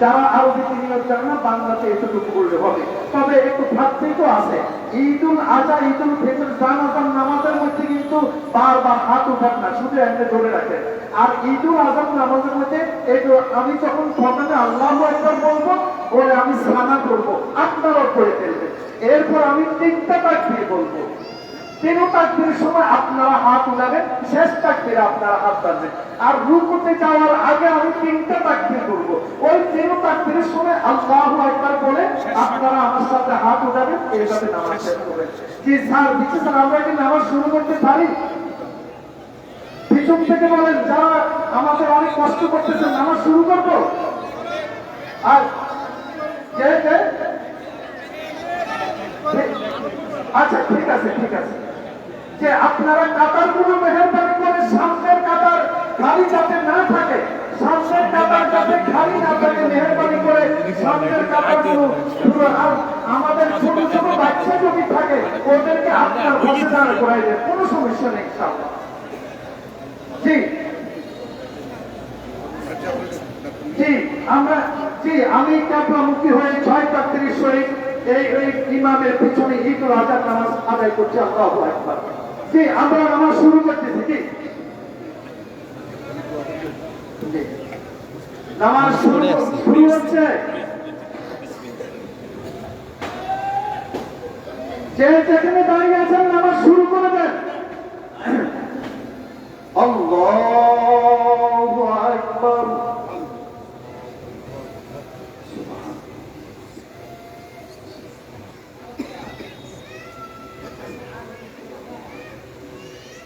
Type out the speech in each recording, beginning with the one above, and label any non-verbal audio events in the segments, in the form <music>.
যারা আরবিতে নিয়োগ জানে না বাংলাতে এতটুকু বললে হবে। তবে একটু ভাবতেই তো আছে, ঈদুল আজহা, ঈদুল ফিতর জানাজান নামাজের মধ্যে কিন্তু বারবার হাত উঠান না, শুধু এমনি ধরে রাখেন। আর ঈদুল আজহার নামাজের মধ্যে একটু আমি যখন প্রথমে আল্লাহ একবার বলব বলে আমি সানা করব, আপনারাও করে ফেলবেন। এরপর আমি তিনটা তাকবীর বলব। তিন তাকবীরের সময় আপনারা হাত উঠাবেন, শেষ তাকবীরে আপনারা হাত টানবেন আর রুকুতে যাওয়ার আগে আমি তিনটা তাকবীর করব। ওই তিন তাকবীরের সময় আল্লাহু আকবার বলে, আপনারা আমার সাথে হাত উঠাবেন, এইভাবে নামাজ শেষ করবেন। জি স্যার, দিচ্ছি স্যার, আমরা কি নামাজ শুরু করতে পারি? পিছন থেকে বলেন, যারা আমাদের অনেক কষ্ট করতেছে, নামাজ শুরু করব? আর কে কে? আচ্ছা ঠিক আছে ঠিক আছে। যে আপনারা কাতারগুলো মেহরবানি করে সামনের কাতার খালি যাতে না থাকে সামনের কাতার যাতে খালি না থাকে মেহরবানি করে সামনের আমাদের ছোট ছোট বাচ্চা যদি থাকে ওদেরকে আপনার পাশে দাঁড় করাই কোনো সমস্যা নেই জি। জি আমরা জি আমি কাপড়ামুখী হয়ে ছয় তাত্রিশ শহীদ এই এই ইমামের পিছনে ঈদুল আজহার নামাজ আদায় করছি আল্লাহু আকবার। জি আমরা নামাজ শুরু করতেছি। নামাজ শুরু শুরু হচ্ছে। যে যেখানে দাঁড়িয়ে আছেন নামাজ শুরু করে দেন। <clears throat> আল্লাহু।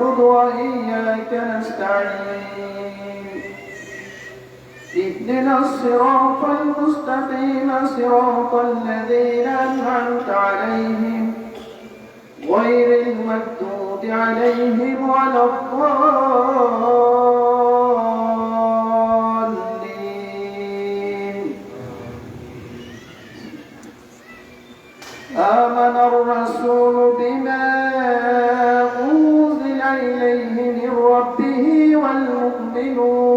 نعبد وإياك نستعين. اهدنا الصراط المستقيم صراط الذين أنعمت عليهم. غير المكتوب عليهم ولا الضالين. bem longe.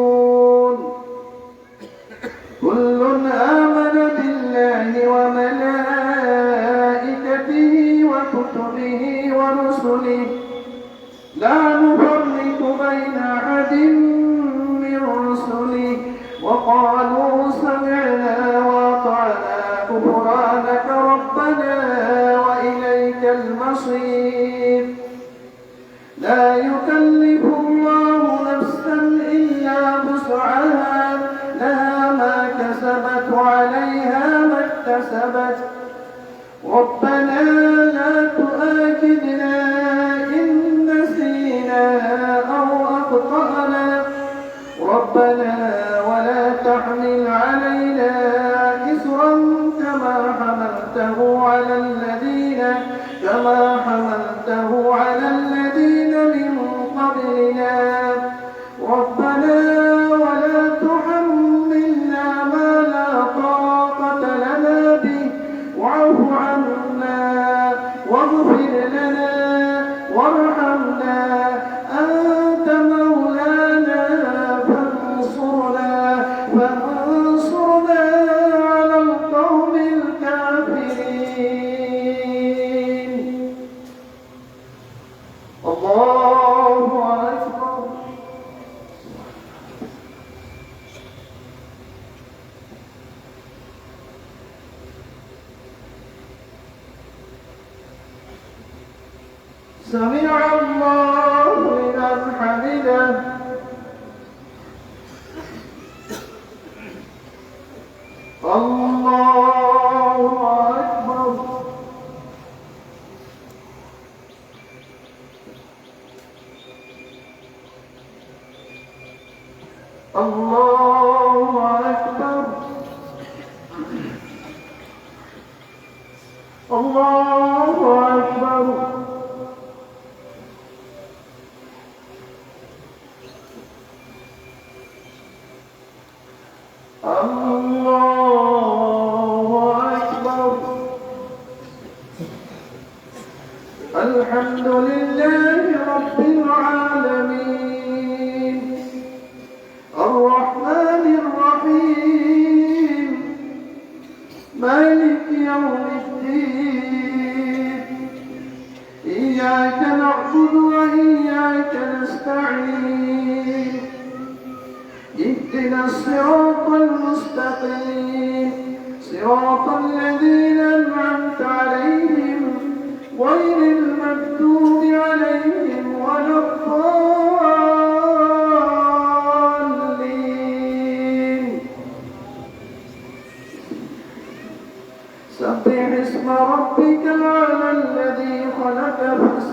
سمع الله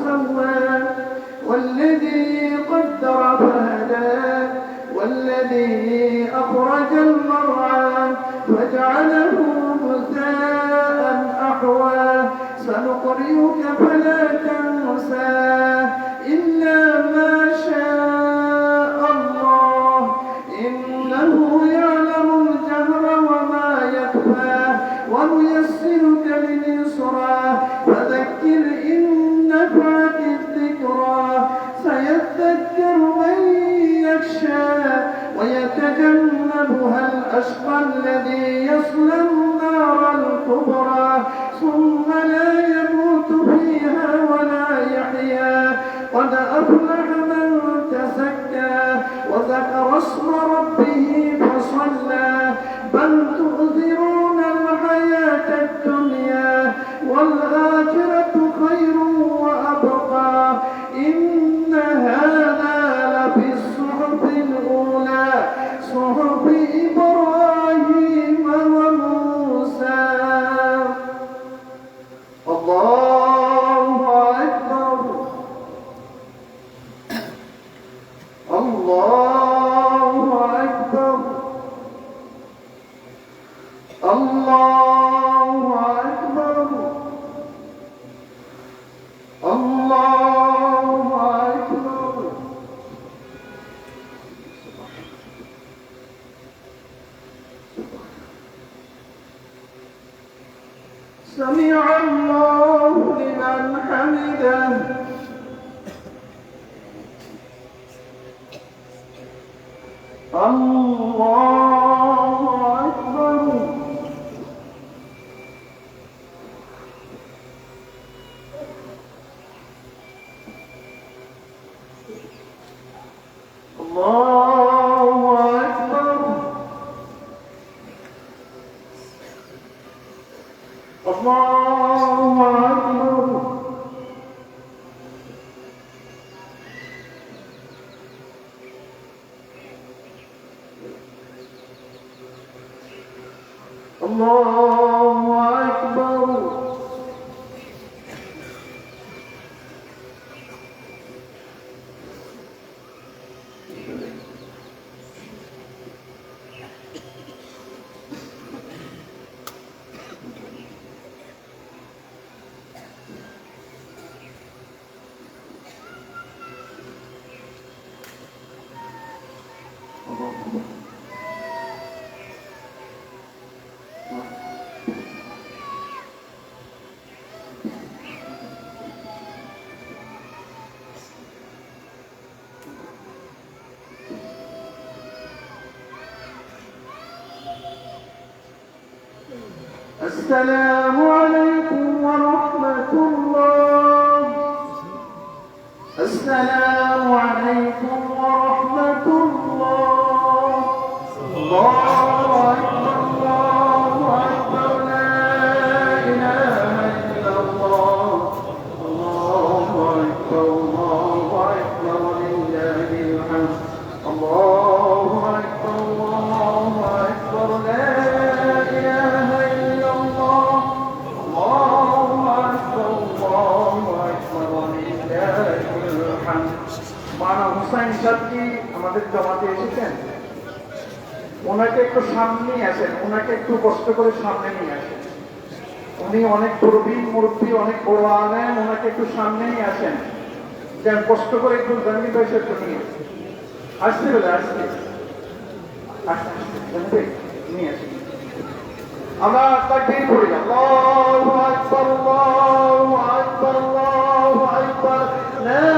somewhere. يصلبها الأشقى الذي يصلى النار الكبرى ثم الله الله أكبر السلام عليكم ورحمة الله. السلام সাহেব কি আমাদের জমাতে এসেছেন? ওনাকে একটু সামনে আসেন, ওনাকে একটু কষ্ট করে সামনে নিয়ে আসেন। উনি অনেক প্রবীণ মুরব্বী, অনেক বড় আনেন ওনাকে একটু সামনেই আসেন। যেন কষ্ট করে একটু জানি পয়সা নিয়ে আসতে বলে আসতে। আসতে নিয়ে আসেন। আমরা তাকে পড়ি আল্লাহ আকবার আল্লাহ আকবার আল্লাহ আকবার।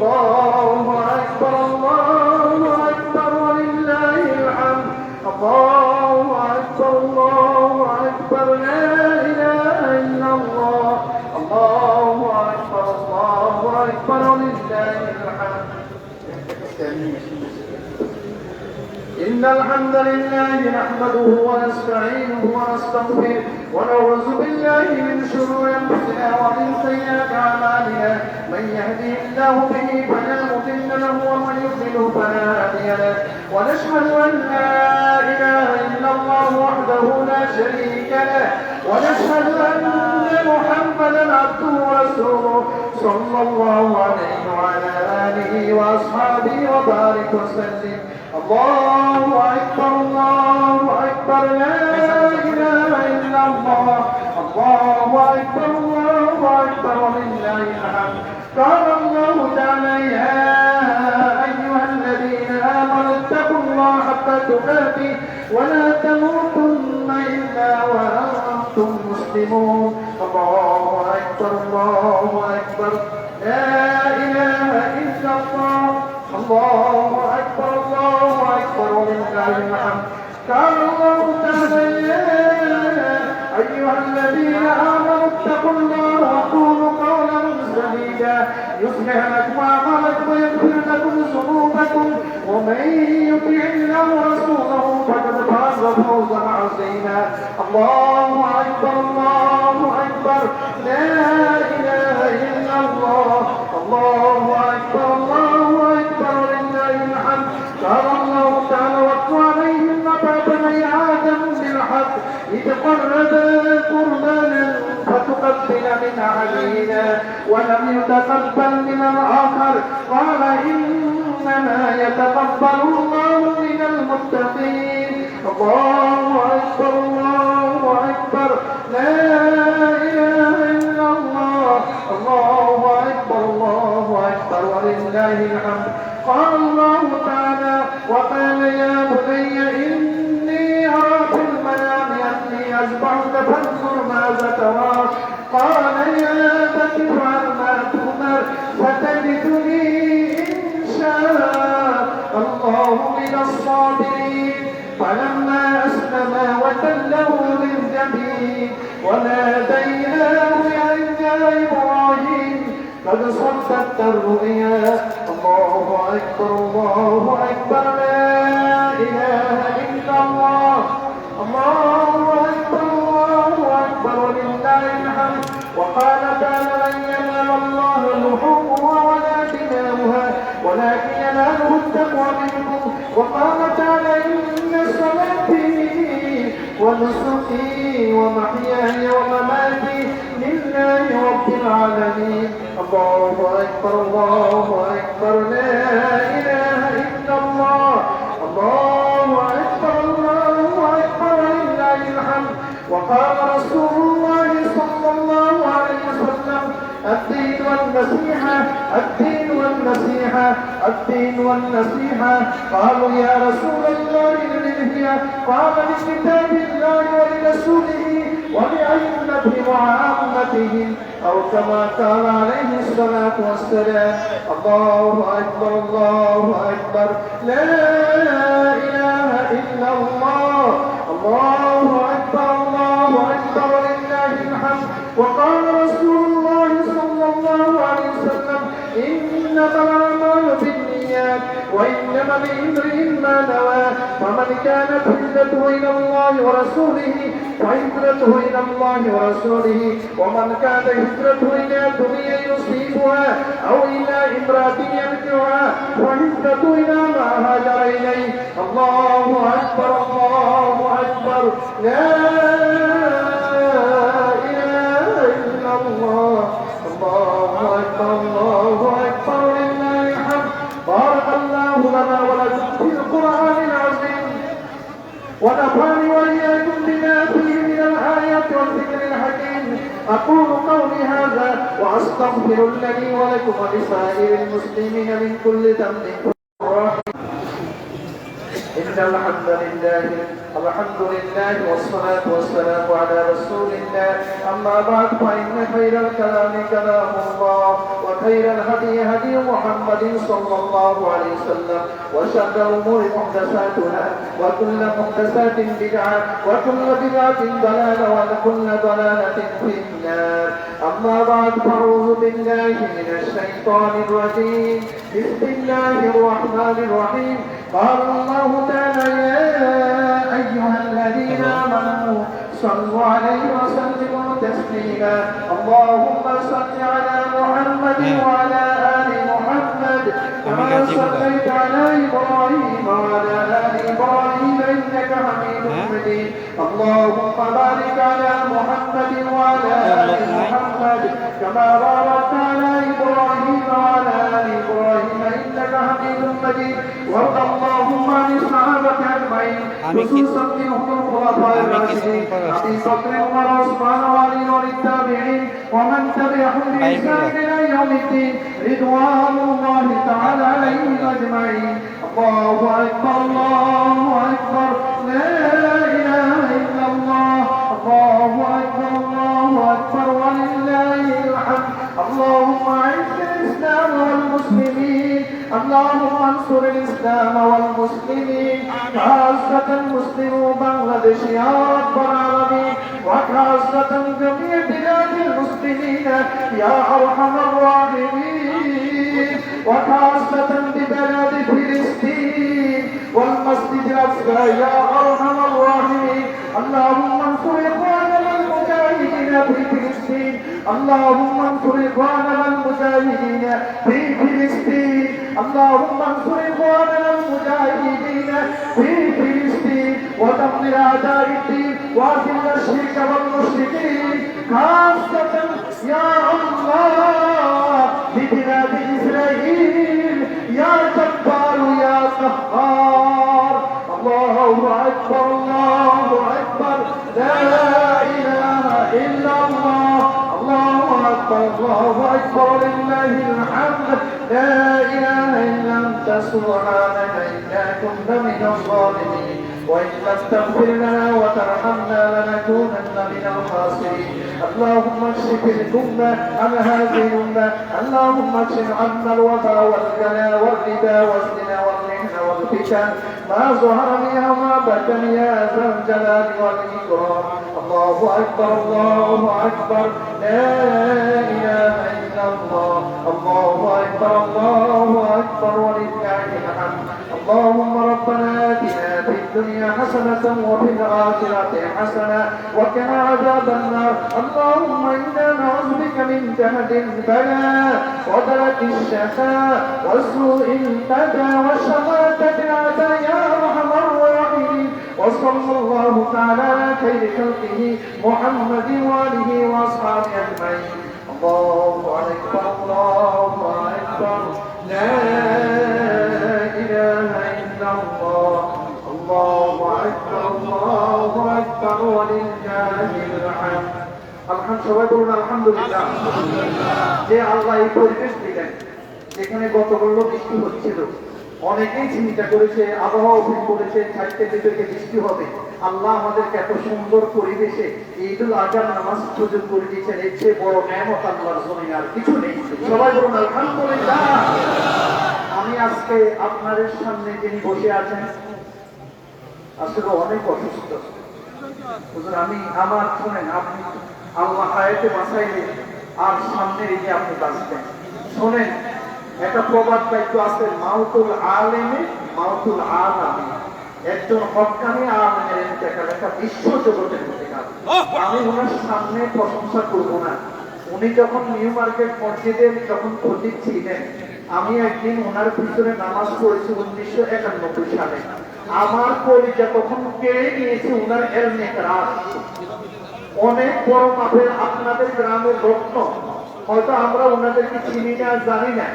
বল إن الحمد لله نحمده ونستعينه ونستغفره ونعوذ بالله من شرور أنفسنا ومن سيئات أعمالنا. من يهدي الله به فلا مضل له ومن يضلل فلا هادي له. ونشهد أن لا إله إلا الله وحده لا شريك له. ونشهد أن محمدا عبده ورسوله صلى الله عليه وعلى آله وأصحابه وبارك وسلم. الله أكبر الله أكبر لا إله إلا الله. الله أكبر الله أكبر الحمد. قال الله تعالى يا أيها الذين آمنوا اتقوا الله ولا تموتن إلا وأنتم مسلمون. الله أكبر الله أكبر. لا إله إلا الله. الله أكبر الله أكبر ولله الحمد. قال الله تعالى أيها الذين آمنوا اتقوا الله وقولوا قولا سديدا. يصلح لكم أعمالكم ويغفر لكم ذنوبكم. ومن يطع الله ورسوله فقد فاز فوزا عظيما. الله أكبر الله أكبر. قربانا فتقبل من أحدهما ولم يتقبل من الآخر. قال إنما يتقبل الله من المتقين. الله أكبر الله أكبر. لا إله إلا الله. الله أكبر الله أكبر. ولله الحمد. قال الله تعالى وقال يا بني إني فتجدني إن شاء الله. من الصابرين فلما أسلم وتله للجبين وناديناه يا إبراهيم قد صدقت الرؤيا الله أكبر الله أكبر لا إله إلا الله الله أكبر الله أكبر ولله الحمد وقال تعالى ولكن يناله التقوى منكم. وقال تعالى إن صلاتي ونسكي ومحياي ومماتي لله رب العالمين. الله أكبر الله أكبر. لا إله إلا الله. الله أكبر الله أكبر. لله الحمد. وقال رسول الله صلى الله عليه وسلم الدين والنصيحة الدين والنصيحة الدين والنصيحة. قالوا يا رسول الله لمن هي قال لكتاب الله ولرسوله ولأئمة وعامته أو كما قال عليه الصلاة والسلام. الله أكبر الله أكبر. لا إله إلا الله. الله أكبر لامرئ ما نوى فمن كانت هجرته إلى الله ورسوله فهجرته إلى الله ورسوله ومن كانت هجرته إلى دنيا يصيبها أو إلى امرأة يرجعها فهجرته إلى ما هاجر إليه الله أكبر الله أكبر لا إله إلا الله الله أكبر الله أكبر ونفعني وإياكم بما فيه من الآيات والذكر الحكيم. أقول قولي هذا وأستغفر الذي ولكم ولسائر المسلمين من كل ذنب. إن الحمد لله الحمد لله والصلاة والسلام على رسول الله. أما بعد فإن خير الكلام كلام الله وخير الهدي هدي محمد صلى الله عليه وسلم وشر الأمور محدثاتها وكل محدثات بدعة وكل بدعة ضلالة وكل ضلالة في النار. أما بعد فأعوذ بالله من الشيطان الرجيم. بسم الله الرحمن الرحيم. قال الله تعالى يا أيها الذين آمنوا صلوا عليه وسلموا تسليما اللهم صل على محمد وعلى آل محمد كما صليت على إبراهيم وعلى آل إبراهيم إنك حميد مجيد اللهم بارك على محمد وعلى آل محمد كما باركت على إبراهيم وعلى آل إبراهيم إنك حميد مجيد وارض اللهم عن الصحابة أجمعين خصوصا منهم الخلفاء الراشدين أبي بكر عمر عثمان وعلي والتابعين ومن تبعهم بإحسان إلى يوم الدين رضوان الله تعالى عليهم أجمعين. الله أكبر الله أكبر. لا إله إلا الله. الله أكبر الله أكبر. ولله الحمد. اللهم أعز الإسلام والمسلمين. اللهم انصر الإسلام والمسلمين. خاصة مسلمو بنغلاديش يا رب العالمين. وخاصة جميع بلاد المسلمين. يا أرحم الراحمين. وخاصة ببلاد فلسطين والمسجد الأقصى يا أرحم الراحمين اللهم انصر إخواننا المجاهدين في فلسطين اللهم انصر إخواننا المجاهدين في فلسطين اللهم انصر إخواننا المجاهدين في فلسطين ودمر أعداء الدين وأذل الشرك والمشركين خاصة يا الله سبحانك إنا كنا من الظالمين وإن لم تغفر لنا وترحمنا لنكونن من الخاسرين اللهم اكشف الأمة عن هذه الأمة اللهم اكشف عنا الوباء والجلاء والربا والزنا والمحن والفتن ما ظهر منها وما بطن يا ذا الجلال والإكرام الله أكبر الله أكبر لا إله إلا الله أكبر الله أكبر ولله الحمد اللهم ربنا آتنا في الدنيا حسنة وفي الآخرة حسنة وقنا عذاب النار اللهم إنا نعوذ بك من جهد البلاء ودرك الشفاء وسوء البدى وشماتة الأعداء يا أرحم الراحمين وصلى الله تعالى على خير خلقه محمد وآله وأصحابه أجمعين الله أكبر الله أكبر لا إله إلا الله الله أكبر الله أكبر ولله الحمد الحمد সবাই বলুন আলহামদুলিল্লাহ যে আল্লাহ এই পরিবেশ দিলেন যেখানে গতকাল বৃষ্টি হচ্ছিল অনেকেই চিন্তা করেছে, আবহাওয়া অফিস বলেছে, চারটে থেকে বৃষ্টি হবে। আল্লাহ আমাদেরকে এত সুন্দর পরিবেশে ঈদুল আজহার নামাজ সুযোগ করে দিয়েছেন, এর চেয়ে বড় নেমত আল্লাহর জমিনে আর কিছু নেই। সবাই বলুন, আলহামদুলিল্লাহ। আমি আজকে আপনাদের সামনে যিনি বসে আছেন, আসলে অনেক অসুস্থ। আমি আমার, শোনেন, আপনি আল্লাহ হায়াতে বাঁচাইলে আর সামনে রেখে আপনি বাঁচবেন। শোনেন একটা প্রবাদ বাক্য আছে মাউতুল আলেমে মাউতুল আলামে একজন হকানি আলেমের ইন্তেকাল একটা বিশ্ব জগতের ইন্তেকাল আমি ওনার সামনে প্রশংসা করব না। উনি যখন নিউ মার্কেট মসজিদের যখন খতিব ছিলেন আমি একদিন ওনার পিছনে নামাজ পড়েছি উনিশশো একানব্বই সালে। আমার কলিজা তখন কেড়ে নিয়েছে ওনার এলমেক রাত অনেক বড় মাপের আপনাদের গ্রামের রত্ন হয়তো আমরা ওনাদেরকে চিনি না জানি না।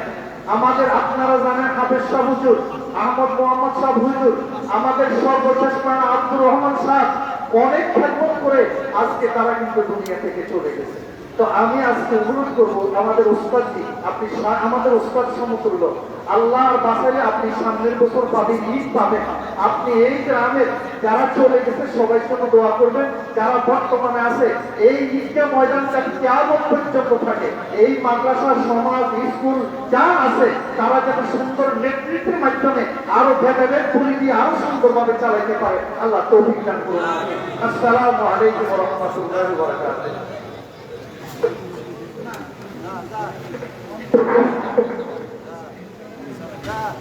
আমাদের আপনারা জানেন হাফেজ শাহ হুজুর, আহমদ মোহাম্মদ শাহ হুজুর, আমাদের সর্বশেষ প্রাণ আব্দুর রহমান শাহ অনেক খেদমত করে আজকে তারা কিন্তু দুনিয়া থেকে চলে গেছে। তো আমি আজকে অনুরোধ করব, আমাদের উস্তাদজি আপনি আমাদের উস্তাদ সমতুল্য আল্লাহর বাসায় আপনি সামনের বছর পাবেন ঈদ পাবেন আপনি এই গ্রামের যারা চলে গেছে, সবাই জন্য দোয়া করবেন, যারা বর্তমানে আছে, এই ঈদকে ময়দানটা কেমন পর্যন্ত থাকে। এই মাদ্রাসা, সমাজ, স্কুল যা আছে, তারা যেন সুন্দর নেতৃত্বের মাধ্যমে আরও ভেবে পুরি দিয়ে আরও সুন্দরভাবে চালাইতে পারে। আল্লাহ তৌফিক দান করুন। আসসালামু আলাইকুম রাহমাতুল্লাহি 你看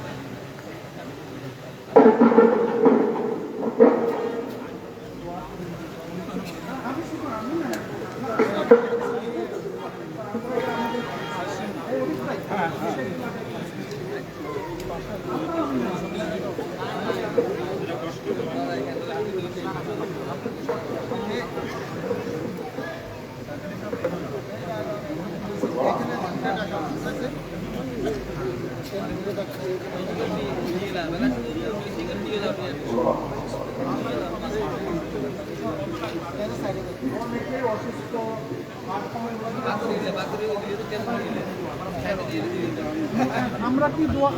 আমরা কি দোয়া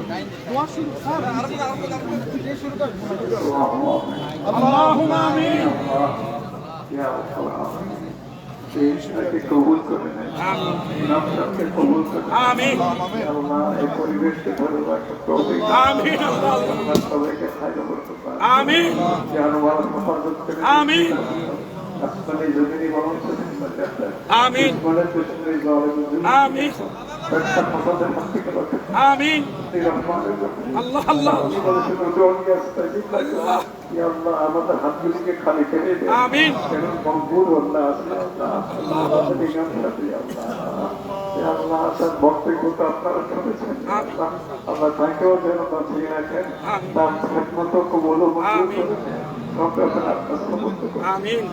শুরু করব আমিন। এই কবুল করে পরিবেশকে ধরে সবাইকে ফায়দা করতে পারে। আমিন। জানওয়ার মুহাফাজত করে আমিন। আসমানে জমিনে বরকত আমিন। আল্লাহ আল্লাহ। আমাদের হাতগুলিকে খালি ফেলে দেয় আমিন। মঙ্গুর আল্লাহ আল্লাহ। আল্লাহ আসার বক্তব্য আপনারা আমিন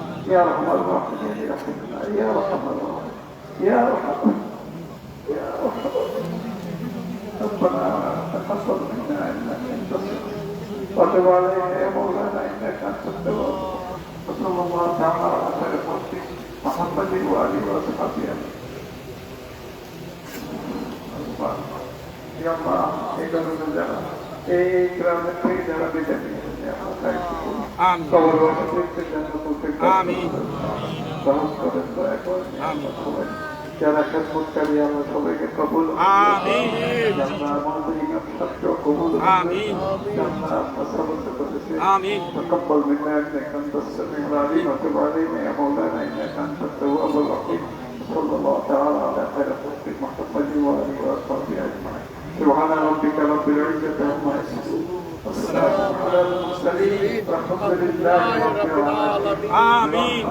ربنا تقبل منا انك انت السميع وتب علينا يا مولانا انك انت التواب وصلى الله تعالى على خير خلقه محمد واله وصحبه اجمعين يا الله এখানে যারা এই গ্রামের থেকে যারা বেঁচে নিয়েছে আমরা দায়িত্ব করি আমিন সবার বাসাতে যেন প্রত্যেক আমিন সহজ করেন দয়া করেন আল্লাহ সবাই যারা খেদমতকারী আমরা সবাইকে কবুল আমিন আমরা আমাদের ইমাম ছাত্র কবুল আমিন আমরা আপনার সমস্ত করেছি আমিন تقبل منا انك انت السميع العليم وتب علينا يا مولانا انك انت التواب الرحيم صلى الله تعالى على خير خلق محمد واله وصحبه اجمعين سبحان ربك رب العزه عما يصفون والسلام على المرسلين والحمد لله رب العالمين آمين.